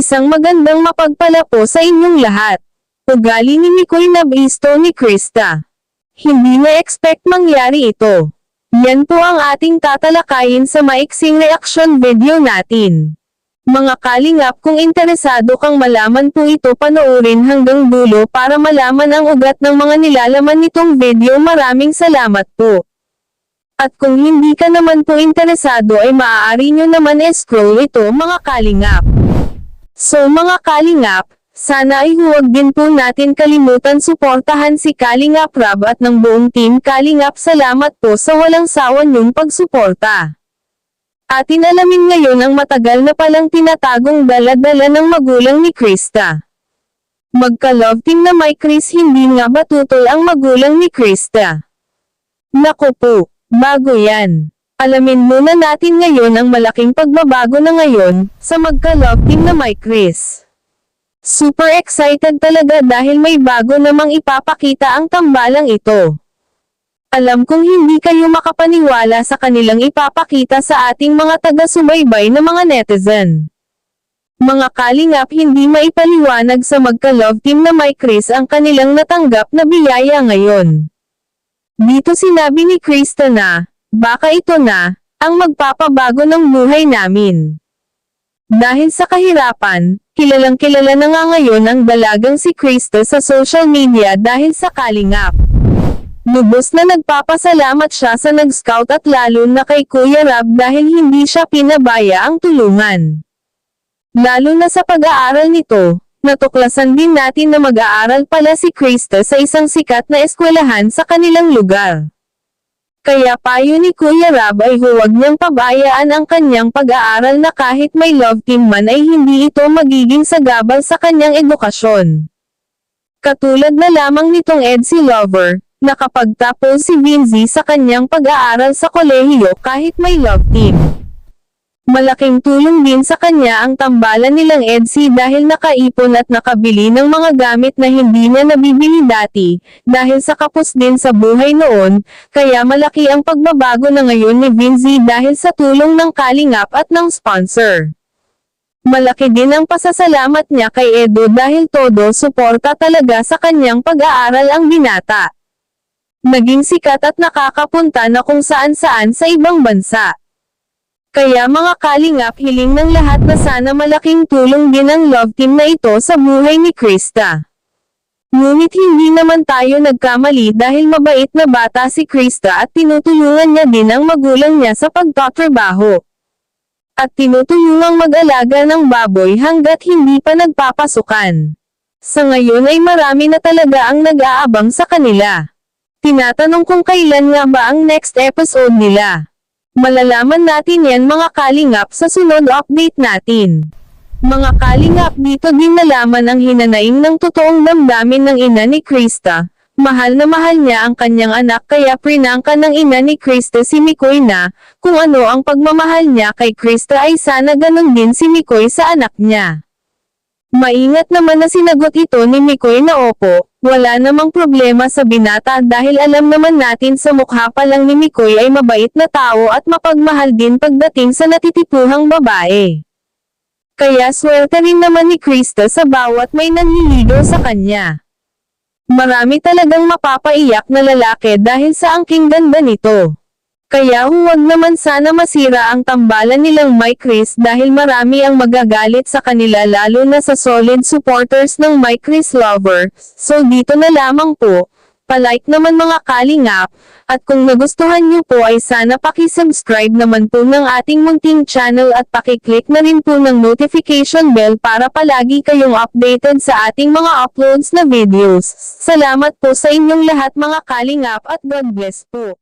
Isang magandang mapagpala po sa inyong lahat. Ugali ni Mikoy na bisto ni Krista. Hindi na-expect mangyari ito. Yan po ang ating tatalakayin sa maiksing reaction video natin. Mga kalingap kung interesado kang malaman po ito panoorin hanggang dulo para malaman ang ugat ng mga nilalaman nitong video maraming salamat po. At kung hindi ka naman po interesado ay maaari nyo naman scroll ito mga kalingap. So mga kalingap, sana ay huwag din po natin kalimutan suportahan si Kalingap Rab at ng buong team Kalingap salamat po sa walang sawa niyong pagsuporta. Atin alamin ngayon ang matagal na palang tinatagong dala-dala ng magulang ni Krista. Magka-love team na may Chris hindi nga ba tutol ang magulang ni Krista? Naku po, bago yan. Alamin muna natin ngayon ang malaking pagbabago na ngayon, sa magka-love team na may Chris. Super excited talaga dahil may bago namang ipapakita ang tambalang ito. Alam kong hindi kayo makapaniwala sa kanilang ipapakita sa ating mga taga-subaybay na mga netizen. Mga kalingap hindi maipaliwanag sa magka-love team na may Chris ang kanilang natanggap na biyaya ngayon. Dito sinabi ni Krista na, baka ito na, ang magpapabago ng buhay namin. Dahil sa kahirapan, kilalang kilala na nga ngayon ang dalagang si Krista sa social media dahil sa kalingap. Lubos na nagpapasalamat siya sa nag-scout at lalo na kay Kuya Rab dahil hindi siya pinabaya ang tulungan. Lalo na sa pag-aaral nito, natuklasan din natin na mag-aaral pala si Krista sa isang sikat na eskwelahan sa kanilang lugar. Kaya payo ni Kuya Rab ay huwag niyang pabayaan ang kanyang pag-aaral na kahit may love team man ay hindi ito magiging sagabal sa kanyang edukasyon. Katulad na lamang nitong EDSI Lover, nakapagtapos si Vinzi sa kanyang pag-aaral sa kolehiyo kahit may love team. Malaking tulong din sa kanya ang tambalan nilang EDSI dahil nakaipon at nakabili ng mga gamit na hindi niya nabibili dati, dahil sa kapos din sa buhay noon, kaya malaki ang pagbabago na ngayon ni Vinzi dahil sa tulong ng kalingap at ng sponsor. Malaki din ang pasasalamat niya kay Edo dahil todo suporta talaga sa kanyang pag-aaral ang binata. Naging sikat at nakakapunta na kung saan-saan sa ibang bansa. Kaya mga kalingap hiling ng lahat na sana malaking tulong din ang love team na ito sa buhay ni Krista. Ngunit hindi naman tayo nagkamali dahil mabait na bata si Krista at tinutulungan niya din ang magulang niya sa pagtatrabaho. At tinutulungang mag-alaga ng baboy hanggat hindi pa nagpapasukan. Sa ngayon ay marami na talaga ang nag-aabang sa kanila. Tinatanong kung kailan nga ba ang next episode nila. Malalaman natin yan mga kalingap sa sunod update natin. Mga kalingap dito din nalaman ang hinanaing ng totoong damdamin ng ina ni Krista. Mahal na mahal niya ang kanyang anak kaya prinangka ng ina ni Krista si Mikoy na, kung ano ang pagmamahal niya kay Krista ay sana ganun din si Mikoy sa anak niya. Maingat naman na sinagot ito ni Mikoy na opo, wala namang problema sa binata dahil alam naman natin sa mukha pa lang ni Mikoy ay mabait na tao at mapagmahal din pagdating sa natitipuhang babae. Kaya swerte rin naman ni Krista sa bawat may nanliligaw sa kanya. Marami talagang mapapaiyak na lalaki dahil sa angking ganda nito. Kaya huwag naman sana masira ang tambalan nilang Mike Chris dahil marami ang magagalit sa kanila lalo na sa solid supporters ng Mike Chris lover. So dito na lamang po, palike naman mga kalingap, at kung nagustuhan nyo po ay sana pakisubscribe naman po ng ating munting channel at pakiclick na rin po ng notification bell para palagi kayong updated sa ating mga uploads na videos. Salamat po sa inyong lahat mga kalingap at God bless po.